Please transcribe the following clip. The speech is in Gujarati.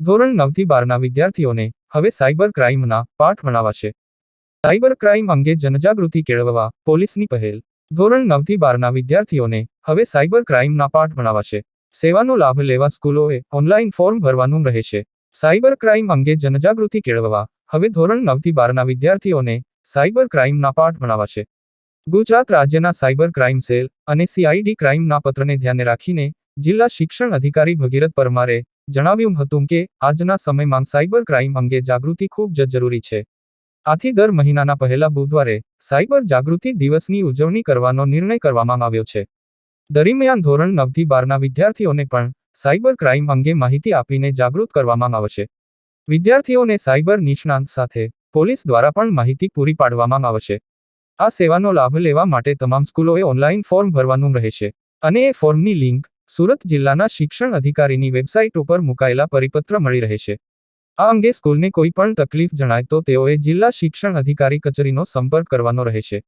ધોરણ નવથી બારના વિદ્યાર્થીઓને હવે સાયબર ક્રાઇમના પાઠ ભણાવાશે. સાયબર ક્રાઇમ અંગે જનજાગૃતિ કેળવવા પોલીસની પહેલ. ધોરણ નવથી બારના વિદ્યાર્થીઓને હવે સાયબર ક્રાઇમના પાઠ ભણાવાશે. સેવાનો લાભ લેવા સ્કૂલોએ ઓનલાઈન ફોર્મ ભરવાનું રહેશે. સાયબર ક્રાઇમ અંગે જનજાગૃતિ કેળવવા હવે ધોરણ નવથી બારના વિદ્યાર્થીઓને સાયબર ક્રાઇમના પાઠ ભણાવાશે. ગુજરાત રાજ્યના સાયબર ક્રાઇમ સેલ અને સીઆઈડી ક્રાઇમના પત્રને ધ્યાને રાખીને જિલ્લા શિક્ષણ અધિકારી ભગીરથ પરમારે જણાવ્યું હતું કે, આજના સમયમાં સાયબર ક્રાઇમ અંગે જાગૃતિ ખૂબ જ જરૂરી છે. આથી દર મહિનાના પહેલા બુધવારે, સાયબર જાગૃતિ દિવસની ઉજવણી કરવાનો નિર્ણય કરવામાં આવ્યો છે. દરમિયાન ધોરણ નવથી બારના વિદ્યાર્થીઓને પણ, સાયબર ક્રાઇમ અંગે માહિતી આપીને જાગૃત કરવામાં આવશે. વિદ્યાર્થીઓને સાયબર નિષ્ણાંત સાથે, પોલીસ દ્વારા પણ માહિતી પૂરી પાડવામાં આવશે. આ સેવાનો લાભ લેવા માટે તમામ સ્કૂલોએ ઓનલાઈન ફોર્મ ભરવાનું રહેશે. અને એ ફોર્મની લિંક સુરત જિલ્લાના શિક્ષણ અધિકારીની વેબસાઇટ ઉપર મુકાયેલા પરિપત્ર મળી રહેશે આ અંગે સ્કૂલને કોઈ પણ તકલીફ જણાય તો તેઓએ જિલ્લા શિક્ષણ અધિકારી કચેરીનો સંપર્ક કરવાનો રહેશે.